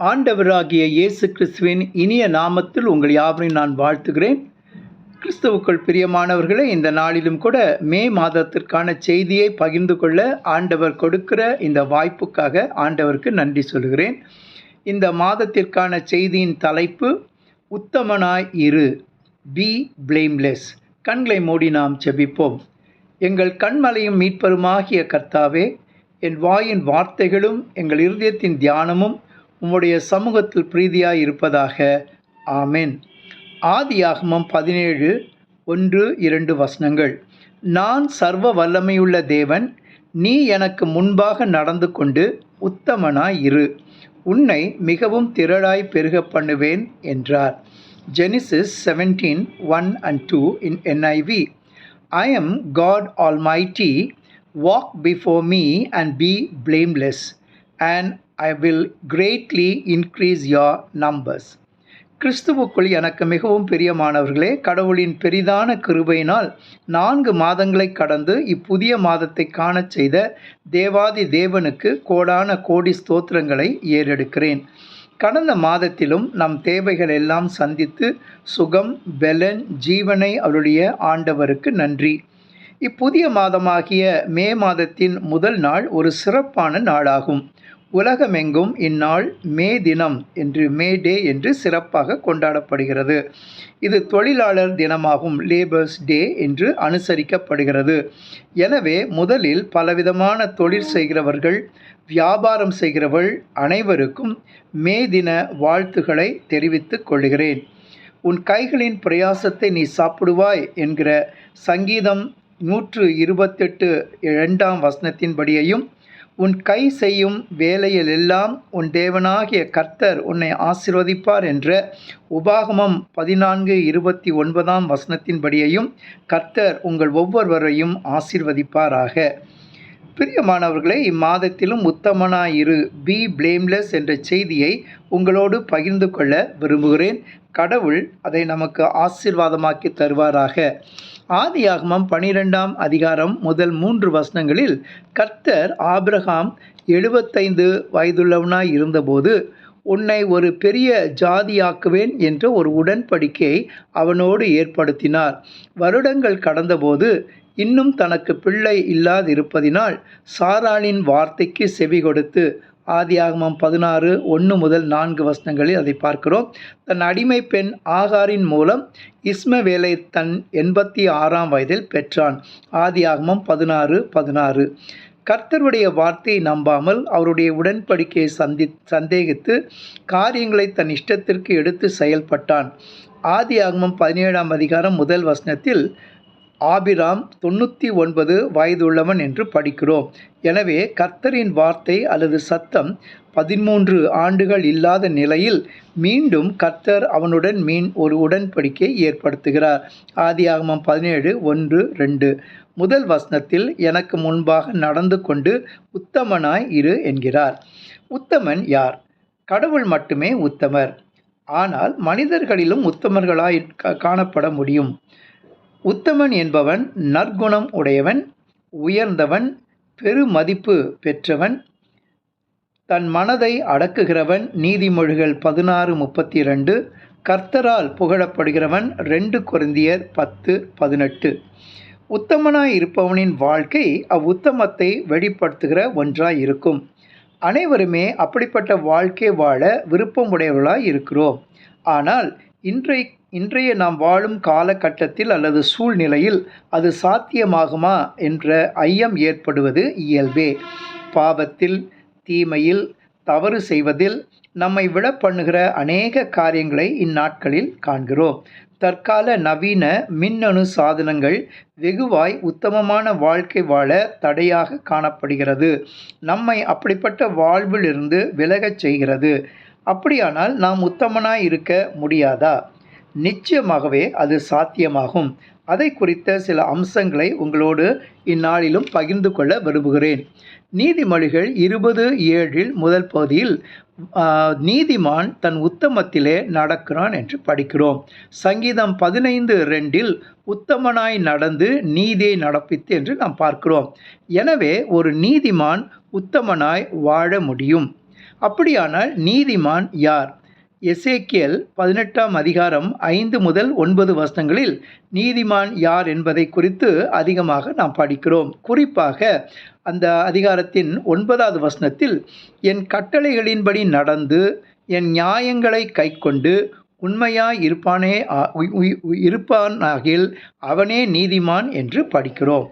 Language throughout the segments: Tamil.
ஆண்டவராகிய இயேசு கிறிஸ்துவின் இனிய நாமத்தில் உங்கள் யாவரையும் நான் வாழ்த்துகிறேன். கிறிஸ்துவுக்குள் பிரியமானவர்களே இந்த நாளிலும் கூட மே மாதத்திற்கான செய்தியை பகிர்ந்து கொள்ள ஆண்டவர் கொடுக்கிற இந்த வாய்ப்புக்காக ஆண்டவருக்கு நன்றி சொல்கிறேன். இந்த மாதத்திற்கான செய்தியின் தலைப்பு உத்தமனாய் இரு பி பிளேம்லெஸ் கண்களை மூடி நாம் செபிப்போம் எங்கள் கண்மலையும் மீட்பருமாகிய கர்த்தாவே என் வாயின் வார்த்தைகளும் எங்கள் இருதயத்தின் தியானமும் உம்முடைய சமூகத்தில் பிரீதியாய் இருப்பதாக. ஆமென். ஆதியாகமம் பதினேழு ஒன்று இரண்டு வசனங்கள். நான் சர்வ வல்லமையுள்ள தேவன் நீ எனக்கு முன்பாக நடந்து கொண்டு உத்தமனாய் இரு. உன்னை மிகவும் திரளாய் பெருக பண்ணுவேன் என்றார். Genesis seventeen one and two in NIV I am God Almighty walk before me and be blameless and I will greatly increase your numbers கிறிஸ்துவுக்குள் எனக்கு மிகவும் பிரியமானவர்களே கடவுளின் பெரிதான கிருபையினால் நான்கு மாதங்களை கடந்து இப்புதிய மாதத்தை காணச் செய்த தேவாதி தேவனுக்கு கோடான கோடி ஸ்தோத்திரங்களை ஏறெடுக்கிறேன். கடந்த மாதத்திலும் நம் தேவைகள் எல்லாம் சந்தித்து சுகம் பெலன் ஜீவனை அவருடைய ஆண்டவருக்கு நன்றி. இப்புதிய மாதமாகிய மே மாதத்தின் முதல் நாள் ஒரு சிறப்பான நாளாகும். உலகமெங்கும் இந்நாள் மே தினம் என்று மே டே என்று சிறப்பாக கொண்டாடப்படுகிறது. இது தொழிலாளர் தினமாகும் லேபர்ஸ் டே என்று அனுசரிக்கப்படுகிறது. எனவே முதலில் பலவிதமான தொழில் செய்கிறவர்கள் வியாபாரம் செய்கிறவள் அனைவருக்கும் மே தின வாழ்த்துக்களை தெரிவித்துக் கொள்கிறேன். உன் கைகளின் பிரயாசத்தை நீ சாப்பிடுவாய் என்கிற சங்கீதம் நூற்று இருபத்தெட்டு இரண்டாம் வசனத்தின்படியையும் உன் கை செய்யும் வேலையிலெல்லாம் உன் தேவனாகிய கர்த்தர் உன்னை ஆசிர்வதிப்பார் என்ற உபாகமம் பதினான்கு இருபத்தி ஒன்பதாம் வசனத்தின்படியையும் கர்த்தர் உங்கள் ஒவ்வொருவரையும் ஆசிர்வதிப்பாராக. பிரியமானவர்களே இம்மாதத்திலும் உத்தமனாயிரு பி பிளேம்லெஸ் என்ற செய்தியை உங்களோடு பகிர்ந்து கொள்ள விரும்புகிறேன். கடவுள் அதை நமக்கு ஆசீர்வாதமாக்கி தருவாராக. ஆதியாகமம் பனிரெண்டாம் அதிகாரம் முதல் மூன்று வசனங்களில் கர்த்தர் ஆபிரகாம் எழுபத்தைந்து வயதுள்ளவனாய் இருந்தபோது உன்னை ஒரு பெரிய ஜாதியாக்குவேன் என்ற ஒரு உடன்படிக்கையை அவனோடு ஏற்படுத்தினார். வருடங்கள் கடந்தபோது இன்னும் தனக்கு பிள்ளை இல்லாதிருப்பதினால் சாராளின் வார்த்தைக்கு செவி கொடுத்து ஆதியாகமம் பதினாறு ஒன்று முதல் நான்கு வசனங்களில் அதை பார்க்கிறோம். தன் அடிமை பெண் ஆகாரின் மூலம் இஸ்மவேலை தன் எண்பத்தி ஆறாம் வயதில் பெற்றான். ஆதியாகமம் பதினாறு பதினாறு. கர்த்தருடைய வார்த்தையை நம்பாமல் அவருடைய உடன்படிக்கையை சந்தி சந்தேகித்து காரியங்களை தன் இஷ்டத்திற்கு எடுத்து செயல்பட்டான். ஆதியாகமம் பதினேழாம் அதிகாரம் முதல் வசனத்தில் ஆபிராம் தொண்ணூற்றி ஒன்பது வயதுள்ளவன் என்று படிக்கிறோம். எனவே கர்த்தரின் வார்த்தை அல்லது சத்தம் பதிமூன்று ஆண்டுகள் இல்லாத நிலையில் மீண்டும் கர்த்தர் அவனுடன் மீன் ஒரு உடன்படிக்கை ஏற்படுத்துகிறார். ஆதியாகமம் பதினேழு ஒன்று ரெண்டு. முதல் வசனத்தில் எனக்கு முன்பாக நடந்து கொண்டு உத்தமனாய் இரு என்கிறார். உத்தமன் யார்? கடவுள் மட்டுமே உத்தமர். ஆனால் மனிதர்களிலும் உத்தமர்களாய் காணப்பட முடியும். உத்தமன் என்பவன் நற்குணம் உடையவன் உயர்ந்தவன் பெருமதிப்பு பெற்றவன் தன் மனதை அடக்குகிறவன் நீதிமொழிகள் பதினாறு முப்பத்தி ரெண்டு கர்த்தரால் புகழப்படுகிறவன் ரெண்டு குருந்தியர் பத்து பதினெட்டு. உத்தமனாய் இருப்பவனின் வாழ்க்கை அவ்வுத்தமத்தை வெளிப்படுத்துகிற ஒன்றாய் இருக்கும். அனைவருமே அப்படிப்பட்ட வாழ்க்கை வாழ விருப்பமுடையவர்களாய் இருக்கிறோம். ஆனால் இன்றை இன்றைய நாம் வாழும் காலகட்டத்தில் அல்லது சூழ்நிலையில் அது சாத்தியமாகுமா என்ற ஐயம் ஏற்படுவது இயல்பே. பாவத்தில் தீமையில் தவறு செய்வதில் நம்மை விட பண்ணுகிற அநேக காரியங்களை இந்நாட்களில் காண்கிறோம். தற்கால நவீன மின்னணு சாதனங்கள் வெகுவாய் உத்தமமான வாழ்க்கை வாழ தடையாக காணப்படுகிறது. நம்மை அப்படிப்பட்ட வாழ்விலிருந்து விலகச் செய்கிறது. அப்படியானால் நாம் உத்தமனாய் இருக்க முடியாதா? நிச்சயமாகவே அது சாத்தியமாகும். அதை குறித்த சில அம்சங்களை உங்களோடு இந்நாளிலும் பகிர்ந்து கொள்ள விரும்புகிறேன். நீதிமொழிகள் இருபது ஏழில் முதல் பகுதியில் நீதிமான் தன் உத்தமத்திலே நடக்கிறான் என்று படிக்கிறோம். சங்கீதம் பதினைந்து ரெண்டில் உத்தமனாய் நடந்து நீதியை நடப்பித்து என்று நாம் பார்க்கிறோம். எனவே ஒரு நீதிமான் உத்தமனாய் வாழ முடியும். அப்படியானால் நீதிமான் யார்? எசேக்கியல் பதினெட்டாம் அதிகாரம் ஐந்து முதல் ஒன்பது வசனங்களில் நீதிமான் யார் என்பதை குறித்து அதிகமாக நாம் படிக்கிறோம். குறிப்பாக அந்த அதிகாரத்தின் ஒன்பதாவது வசனத்தில் என் கட்டளைகளின்படி நடந்து என் நியாயங்களை கைக்கொண்டு உண்மையாய் இருப்பானே ஆ- உய்- இருப்பானாகில் அவனே நீதிமான் என்று படிக்கிறோம்.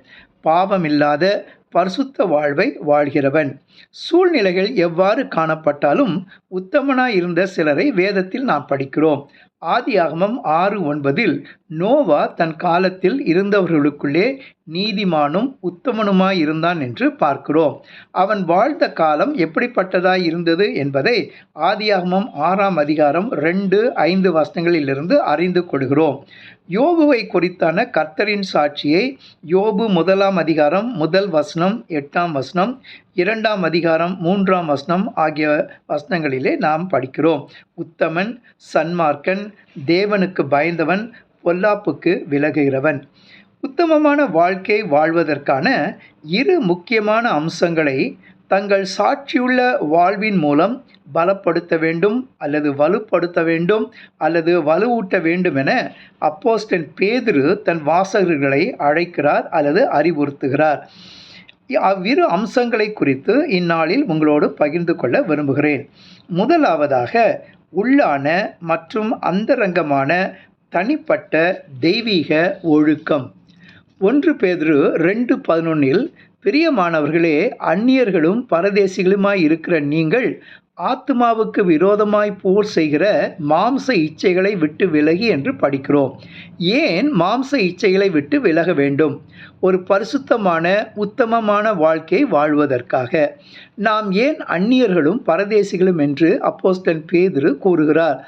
பாவமில்லாத பரிசுத்த வாழ்வை வாழ்கிறவன். சூழ்நிலைகள் எவ்வாறு காணப்பட்டாலும் உத்தமனாய் இருந்த சிலரை வேதத்தில் நாம் படிக்கிறோம். ஆதியாகமம் ஆறு ஒன்பதில் நோவா தன் காலத்தில் இருந்தவர்களுக்குள்ளே நீதிமானும் உத்தமனுமாய் இருந்தான் என்று பார்க்கிறோம். அவன் வாழ்ந்த காலம் எப்படிப்பட்டதாய் இருந்தது என்பதை ஆதியாகமம் ஆறாம் அதிகாரம் ரெண்டு ஐந்து வசனங்களிலிருந்து அறிந்து கொள்கிறோம். யோபுவை குறித்தான கர்த்தரின் சாட்சியை யோபு முதலாம் அதிகாரம் முதல் வசனம் எட்டாம் வசனம் இரண்டாம் அதிகாரம் மூன்றாம் வசனம் ஆகிய வசனங்களிலே நாம் படிக்கிறோம். உத்தமன் சன்மார்க்கன் தேவனுக்கு பயந்தவன் பொல்லாப்புக்கு விலகுகிறவன். உத்தமமான வாழ்க்கை வாழ்வதற்கான இரு முக்கியமான அம்சங்களை தங்கள் சாட்சியுள்ள வாழ்வின் மூலம் பலப்படுத்த வேண்டும் அல்லது வலுப்படுத்த வேண்டும் அல்லது வலுவூட்ட வேண்டும் என அப்போஸ்டன் பேதுரு தன் வாசகர்களை அழைக்கிறார் அல்லது அறிவுறுத்துகிறார். அவ்விரு அம்சங்களை குறித்து இந்நாளில் உங்களோடு பகிர்ந்து கொள்ள விரும்புகிறேன். முதலாவதாக உள்ளான மற்றும் அந்தரங்கமான தனிப்பட்ட தெய்வீக ஒழுக்கம். ஒன்று பேதிரு ரெண்டு பதினொன்னில் பிரியமானவர்களே அந்நியர்களும் பரதேசிகளுமாய் இருக்கிற நீங்கள் ஆத்மாவுக்கு விரோதமாய் போர் செய்கிற மாம்ச இச்சைகளை விட்டு விலகி என்று படிக்கிறோம். ஏன் மாம்ச இச்சைகளை விட்டு விலக வேண்டும்? ஒரு பரிசுத்தமான உத்தமமான வாழ்க்கை வாழ்வதற்காக. நாம் ஏன் அந்நியர்களும் பரதேசிகளும் என்று அப்போஸ்டன் பேதுரு கூறுகிறார்.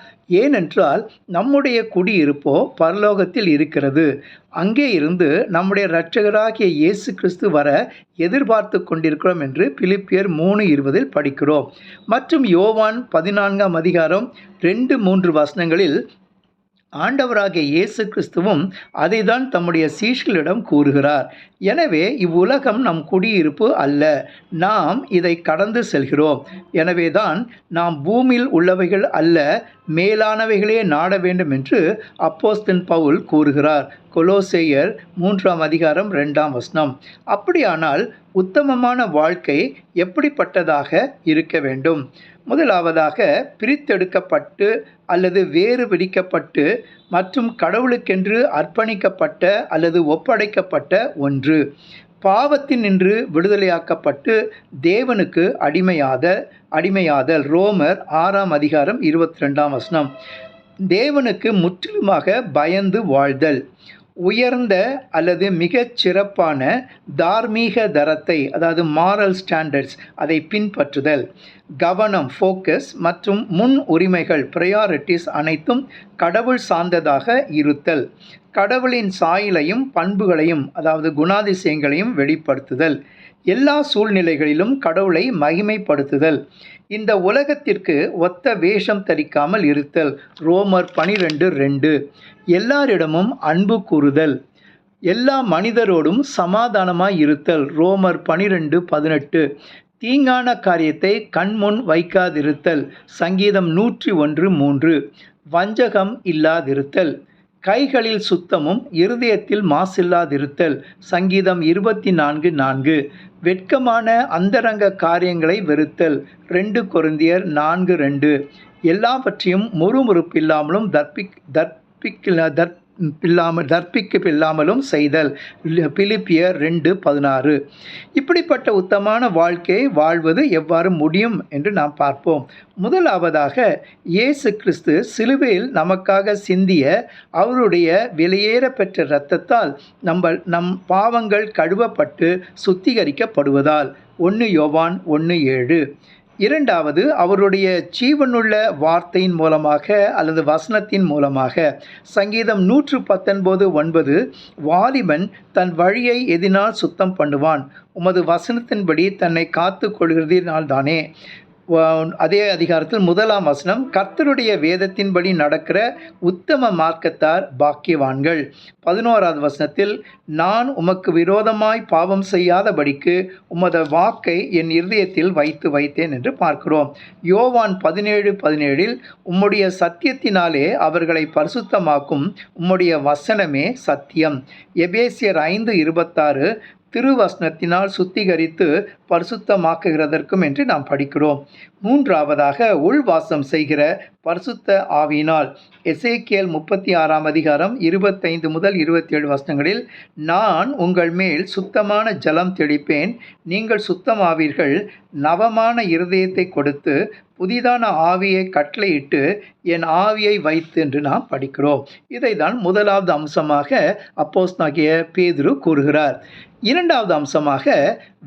ஏனென்றால் நம்முடைய குடியிருப்போ பரலோகத்தில் இருக்கிறது. அங்கே இருந்து நம்முடைய இரட்சகராகிய இயேசு கிறிஸ்து வர எதிர்பார்த்து கொண்டிருக்கிறோம் என்று பிலிப்பியர் மூணு இருபதில் படிக்கிறோம். மற்றும் யோவான் பதினான்காம் அதிகாரம் ரெண்டு மூன்று வசனங்களில் ஆண்டவராகிய இயேசு கிறிஸ்துவும் அதைதான் தம்முடைய சீஷ்களிடம் கூறுகிறார். எனவே இவ்வுலகம் நம் குடியிருப்பு அல்ல. நாம் இதை கடந்து செல்கிறோம். எனவேதான் நாம் பூமியில் உள்ளவைகள் அல்ல மேலானவைகளே நாட வேண்டும் என்று அப்போஸ்தன் பவுல் கூறுகிறார். கொலோசேயர் மூன்றாம் அதிகாரம் ரெண்டாம் வசனம். அப்படியானால் உத்தமமான வாழ்க்கை எப்படிப்பட்டதாக இருக்க வேண்டும்? முதலாவதாக பிரித்தெடுக்கப்பட்டு அல்லது வேறு பிடிக்கப்பட்டு மற்றும் கடவுளுக்கென்று அர்ப்பணிக்கப்பட்ட அல்லது ஒப்படைக்கப்பட்ட ஒன்று. பாவத்தினின்று விடுதலையாக்கப்பட்டு தேவனுக்கு அடிமையாத அடிமையாதல். ரோமர் ஆறாம் அதிகாரம் இருபத்தி ரெண்டாம் வசனம். தேவனுக்கு முற்றிலுமாக பயந்து வாழ்தல். உயர்ந்த அல்லது மிகச் சிறப்பான தார்மீக தரத்தை அதாவது மாரல் ஸ்டாண்டர்ட்ஸ் அதை பின்பற்றுதல். கவனம் ஃபோக்கஸ் மற்றும் முன் உரிமைகள் ப்ரையாரிட்டிஸ் அனைத்தும் கடவுள் சார்ந்ததாக இருத்தல். கடவுளின் சாயலையும் பண்புகளையும் அதாவது குணாதிசயங்களையும் வெளிப்படுத்துதல். எல்லா சூழ்நிலைகளிலும் கடவுளை மகிமைப்படுத்துதல். இந்த உலகத்திற்கு ஒத்த வேஷம் தரிக்காமல் இருத்தல். ரோமர் பனிரெண்டு ரெண்டு. எல்லாரிடமும் அன்பு கூறுதல். எல்லா மனிதரோடும் சமாதானமாய் இருத்தல். ரோமர் பனிரெண்டு பதினெட்டு. தீங்கான காரியத்தை கண்முன் வைக்காதிருத்தல். சங்கீதம் நூற்றி ஒன்று மூன்று. வஞ்சகம் இல்லாதிருத்தல். கைகளில் சுத்தமும் இருதயத்தில் மாசில்லாதிருத்தல். சங்கீதம் இருபத்தி நான்கு நான்கு. வெட்கமான அந்தரங்க காரியங்களை வெறுத்தல். ரெண்டு கொருந்தியர் நான்கு ரெண்டு. எல்லாவற்றையும் முறுமுறுப்பில்லாமலும் தற்பிக் தற்பிக்க தற் இல்லாமல் தற்பிக்கு இல்லாமலும் செய்தல். பிலிப்பியர் ரெண்டு பதினாறு. இப்படிப்பட்ட உத்தமான வாழ்க்கையை வாழ்வது எவ்வாறு முடியும் என்று நாம் பார்ப்போம். முதலாவதாக இயேசு கிறிஸ்து சிலுவையில் நமக்காக சிந்திய அவருடைய வெளியேற பெற்ற இரத்தத்தால் நம்ம நம் பாவங்கள் கழுவப்பட்டு சுத்திகரிக்கப்படுவதால். ஒன்று யோவான் ஒன்று ஏழு. இரண்டாவது அவருடைய ஜீவனுள்ள வார்த்தையின் மூலமாக அல்லது வசனத்தின் மூலமாக சங்கீதம் நூற்று பத்தொன்பது ஒன்பது வாலிபன் தன் வழியை எதினால் சுத்தம் பண்ணுவான். உமது வசனத்தின்படி தன்னை காத்து கொள்கிறதினால் தானே. அதே அதிகாரத்தில் முதலாம் வசனம் கர்த்தருடைய வேதத்தின்படி நடக்கிற உத்தம மார்க்கத்தார் பாக்கியவான்கள். பதினோராவது வசனத்தில் நான் உமக்கு விரோதமாய் பாவம் செய்யாதபடிக்கு உமது வாக்கை என் இருதயத்தில் வைத்து வைத்தேன் என்று பார்க்கிறோம். யோவான் பதினேழு பதினேழில் உம்முடைய சத்தியத்தினாலே அவர்களை பரிசுத்தமாக்கும் உம்முடைய வசனமே சத்தியம். எபேசியர் ஐந்து இருபத்தாறு திருவசனத்தினால் சுத்திகரித்து பரிசுத்தமாக்குகிறதற்கும் என்று நாம் படிக்கிறோம். மூன்றாவதாக உள்வாசம் செய்கிற பரிசுத்த ஆவியினால். எசேக்கியல் முப்பத்தி ஆறாம் அதிகாரம் இருபத்தைந்து முதல் இருபத்தி ஏழு வசனங்களில் நான் உங்கள் மேல் சுத்தமான ஜலம் தெளிப்பேன். நீங்கள் சுத்தமாவீர்கள். நவமான இருதயத்தை கொடுத்து புதிதான ஆவியை கட்டளையிட்டு என் ஆவியை வைத்து என்று நாம் படிக்கிறோம். இதை தான் முதலாவது அம்சமாக அப்போஸ் நாகிய பேதுரு கூறுகிறார். இரண்டாவது அம்சமாக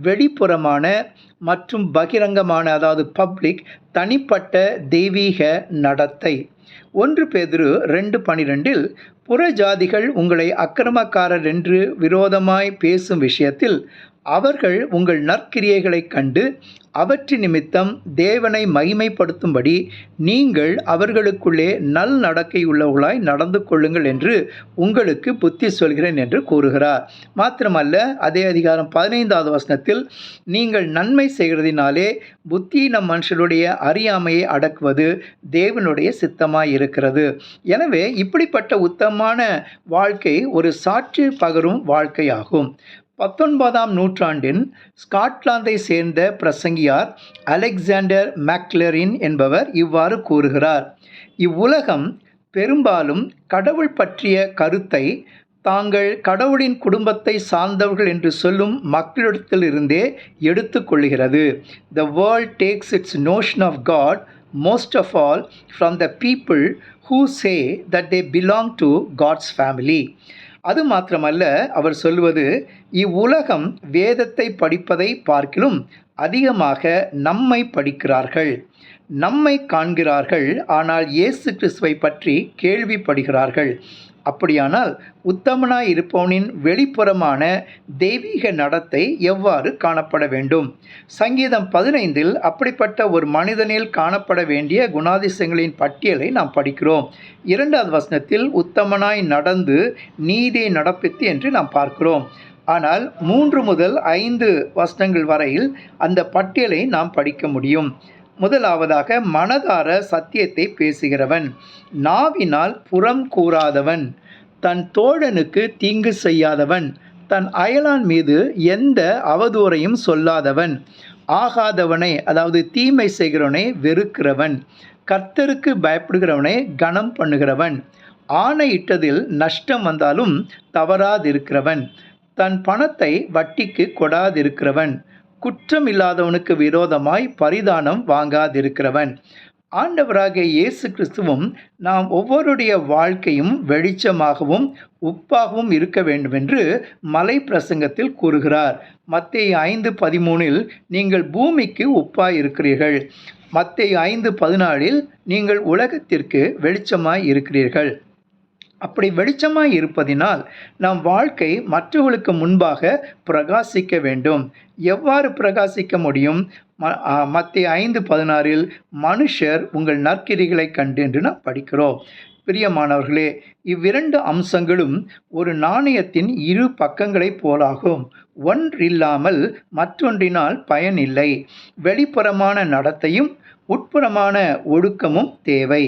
வெளிப்புறமான மற்றும் பகிரங்கமான அதாவது பப்ளிக் தனிப்பட்ட தெய்வீக நடத்தை. ஒன்று பேதிரு ரெண்டு பனிரெண்டில் புற ஜாதிகள் உங்களை அக்கிரமக்காரர் என்று விரோதமாய் பேசும் விஷயத்தில் அவர்கள் உங்கள் நற்கிரியைகளைக் கண்டு அவற்றின் நிமித்தம் தேவனை மகிமைப்படுத்தும்படி நீங்கள் அவர்களுக்குள்ளே நல் நடக்கையுள்ளவர்களாய் நடந்து கொள்ளுங்கள் என்று உங்களுக்கு புத்தி சொல்கிறேன் என்று கூறுகிறார். மாத்திரமல்ல அதே அதிகாரம் பதினைந்தாவது வசனத்தில் நீங்கள் நன்மை செய்கிறதினாலே நம் மனுஷனுடைய அறியாமையை அடக்குவது தேவனுடைய சித்தமாய் இருக்கிறது. எனவே இப்படிப்பட்ட உத்தமமான வாழ்க்கை ஒரு சாட்சி பகரும் வாழ்க்கையாகும். பத்தொன்பதாம் நூற்றாண்டின் ஸ்காட்லாந்தை சேர்ந்த பிரசங்கியார் அலெக்சாண்டர் மேக்லரின் என்பவர் இவ்வாறு கூறுகிறார் இவ்வுலகம் பெரும்பாலும் கடவுள் பற்றிய கருத்தை தாங்கள் கடவுளின் குடும்பத்தை சார்ந்தவர்கள் என்று சொல்லும் மக்களிடத்திலிருந்தே எடுத்துக்கொள்கிறது the world takes its notion of God most of all from the people who say that they belong to God's family அது மாத்திரமல்ல அவர் சொல்வது இவ்வுலகம் வேதத்தை படிப்பதை பார்க்கிலும் அதிகமாக நம்மை படிக்கிறார்கள். நம்மை காண்கிறார்கள் ஆனால் இயேசு கிறிஸ்துவை பற்றி கேள்விப்படுகிறார்கள். அப்படியானால் உத்தமனாய் இருப்பவனின் வெளிப்புறமான தெய்வீக நடத்தை எவ்வாறு காணப்பட வேண்டும்? சங்கீதம் பதினைந்தில் அப்படிப்பட்ட ஒரு மனிதனில் காணப்பட வேண்டிய குணாதிசயங்களின் பட்டியலை நாம் படிக்கிறோம். இரண்டாவது வசனத்தில் உத்தமனாய் நடந்து நீதியை நடப்பித்து என்று நாம் பார்க்கிறோம். ஆனால் மூன்று முதல் ஐந்து வசனங்கள் வரையில் அந்த பட்டியலை நாம் படிக்க முடியும். முதலாவதாக மனதார சத்தியத்தை பேசுகிறவன். நாவினால் புறம் கூறாதவன். தன் தோழனுக்கு தீங்கு செய்யாதவன். தன் அயலான் மீது எந்த அவதூறையும் சொல்லாதவன். ஆகாதவனை அதாவது தீமை செய்கிறவனை வெறுக்கிறவன். கர்த்தருக்கு பயப்படுகிறவனை கனம் பண்ணுகிறவன். ஆணையிட்டதில் நஷ்டம் வந்தாலும் தவறாதிருக்கிறவன். தன் பணத்தை வட்டிக்கு கொடாதிருக்கிறவன். குற்றம் இல்லாதவனுக்கு விரோதமாய் பரிதானம் வாங்காதிருக்கிறவன். ஆண்டவராகிய இயேசு கிறிஸ்துவும் நாம் ஒவ்வொருடைய வாழ்க்கையும் வெளிச்சமாகவும் உப்பாகவும் இருக்க வேண்டும் என்று மலை பிரசங்கத்தில் கூறுகிறார். மத்திய ஐந்து பதிமூனில் நீங்கள் பூமிக்கு உப்பாய் இருக்கிறீர்கள். மத்திய ஐந்து பதினாலில் நீங்கள் உலகத்திற்கு வெளிச்சமாய் இருக்கிறீர்கள். அப்படி வெளிச்சமாய் இருப்பதினால் நம் வாழ்க்கை மற்றவர்களுக்கு முன்பாக பிரகாசிக்க வேண்டும். எவ்வாறு பிரகாசிக்க முடியும்? ம மத்திய ஐந்து பதினாறில் மனுஷர் உங்கள் நற்கிரிகளை கண்டு என்று நாம் படிக்கிறோம். பிரியமானவர்களே இவ்விரண்டு அம்சங்களும் ஒரு நாணயத்தின் இரு பக்கங்களைப் போலாகும். ஒன்றில்லாமல் மற்றொன்றினால் பயனில்லை. வெளிப்புறமான நடத்தையும் உட்புறமான ஒழுக்கமும் தேவை.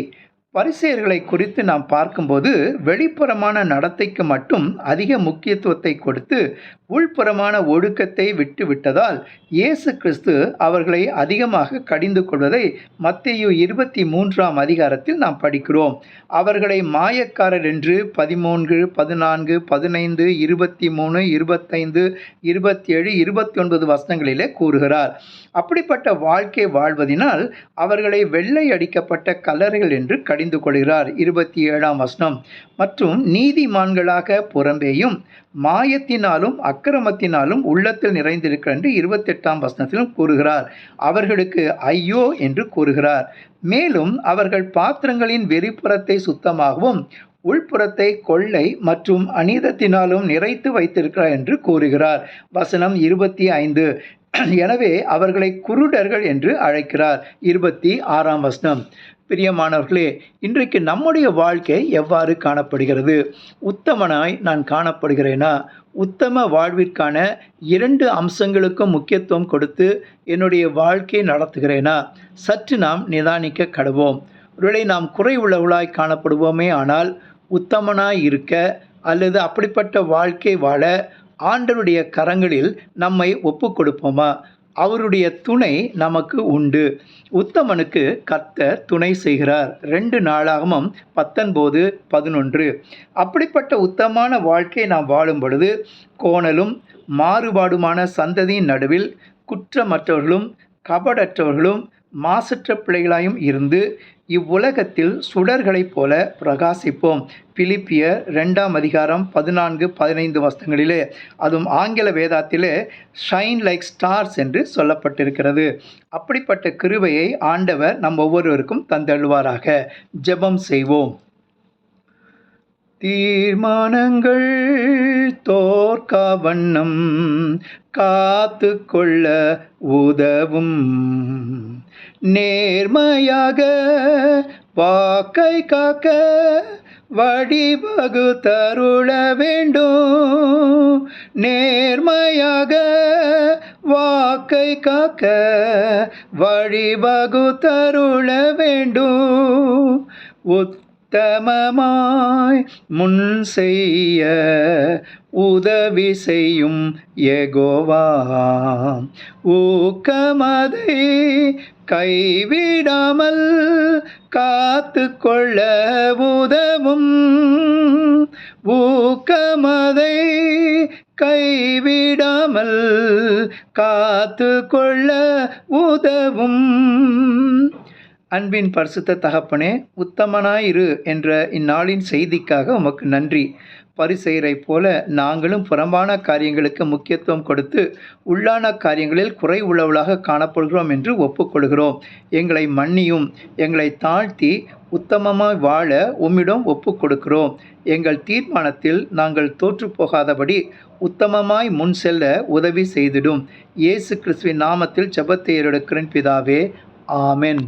பரிசெயர்களை குறித்து நாம் பார்க்கும்போது வெளிப்புறமான நடத்தைக்கு மட்டும் அதிக முக்கியத்துவத்தை கொடுத்து உள்புறமான ஒழுக்கத்தை விட்டுவிட்டதால் இயேசு கிறிஸ்து அவர்களை அதிகமாக கடிந்து கொள்வதை மத்தேயு இருபத்தி மூன்றாம் அதிகாரத்தில் நாம் படிக்கிறோம். அவர்களை மாயக்காரர் என்று பதிமூன்று பதினான்கு பதினைந்து இருபத்தி மூணு இருபத்தைந்து இருபத்தி ஏழு இருபத்தி ஒன்பது வசனங்களிலே கூறுகிறார். அப்படிப்பட்ட வாழ்க்கை வாழ்வதினால் அவர்களை வெள்ளை அடிக்கப்பட்ட கல்லறைகள் என்று கடிந்து கொள்கிறார். இருபத்தி ஏழாம் வசனம். மற்றும் நீதிமான்களாக புறம்பேயும் மாயத்தினாலும் அக்கிரமத்தினாலும் உள்ளத்தில் நிறைந்திருக்கிற என்று இருபத்தெட்டாம் வசனத்திலும் கூறுகிறார். அவர்களுக்கு ஐயோ என்று கூறுகிறார். மேலும் அவர்கள் பாத்திரங்களின் வெறிப்புறத்தை சுத்தமாகவும் உள்புறத்தை கொள்ளை மற்றும் அநீதத்தினாலும் நிறைத்து வைத்திருக்கிறார் என்று கூறுகிறார். வசனம் இருபத்தி ஐந்து எனவே அவர்களை குருடர்கள் என்று அழைக்கிறார். இருபத்தி ஆறாம் வசனம். பிரியமானவர்களே இன்றைக்கு நம்முடைய வாழ்க்கை எவ்வாறு காணப்படுகிறது? உத்தமனாய் நான் காணப்படுகிறேனா? உத்தம வாழ்விற்கான இரண்டு அம்சங்களுக்கும் முக்கியத்துவம் கொடுத்து என்னுடைய வாழ்க்கையை நடத்துகிறேனா? சற்று நாம் நிதானிக்க கடவோம். ஒருவேளை நாம் குறை உள்ளவர்களாய் காணப்படுவோமே ஆனால் உத்தமனாய் இருக்க அல்லது அப்படிப்பட்ட வாழ்க்கை வாழ ஆண்டருடைய கரங்களில் நம்மை ஒப்பு கொடுப்போமா அவருடைய துணை நமக்கு உண்டு. உத்தமனுக்கு கர்த்தர் துணை செய்கிறார். ரெண்டு நாளாகமும் பத்தொன்பது பதினொன்று. அப்படிப்பட்ட உத்தமான வாழ்க்கையை நாம் வாழும் பொழுது கோணலும் மாறுபாடுமான சந்ததியின் நடுவில் குற்றமற்றவர்களும் கபடற்றவர்களும் மாசற்ற பிள்ளைகளாயும் இருந்து இவ்வுலகத்தில் சுடர்களைப் போல பிரகாசிப்போம். பிலிப்பியர் ரெண்டாம் அதிகாரம் பதினான்கு பதினைந்து வசனங்களிலே அதுவும் ஆங்கில வேதாத்திலே ஷைன் லைக் ஸ்டார்ஸ் என்று சொல்லப்பட்டிருக்கிறது. அப்படிப்பட்ட கிருவையை ஆண்டவர் நம் ஒவ்வொருவருக்கும் தந்தள்ளுவாராக ஜெபம் செய்வோம். தீர்மானங்கள் தோற்க வண்ணம் காத்து கொள்ள உதவும். நேர்மையாக வாக்கை காக்க வழிவகு தருள வேண்டும். நேர்மையாக வாக்கை காக்க வழிவகு தருள வேண்டும். உத்தமமாய் முன் செய்ய உதவி செய்யும் எகோவா. ஊக்கமதை கைவிடாமல் காத்து கொள்ள உதவும். ஊக்கமதை கைவிடாமல் காத்து கொள்ள உதவும். அன்பின் பரிசுத்த தகப்பனே உத்தமனாயிரு என்ற இந்நாளின் செய்திக்காக உமக்கு நன்றி. பரிசெயரை போல நாங்களும் புறம்பான காரியங்களுக்கு முக்கியத்துவம் கொடுத்து உள்ளான காரியங்களில் குறை உள்ளவளாக காணப்படுகிறோம் என்று ஒப்புக்கொள்கிறோம். எங்களை மன்னியும் எங்களை தாழ்த்தி உத்தமமாய் வாழ உம்மிடம் ஒப்பு கொடுக்கிறோம் எங்கள் தீர்மானத்தில் நாங்கள் தோற்று போகாதபடி உத்தமமாய் முன் செல்ல உதவி செய்திடும். இயேசு கிறிஸ்துவின் நாமத்தில் ஜெபத்தை ஏறெடுக்கிறேன் பிதாவே. ஆமென்.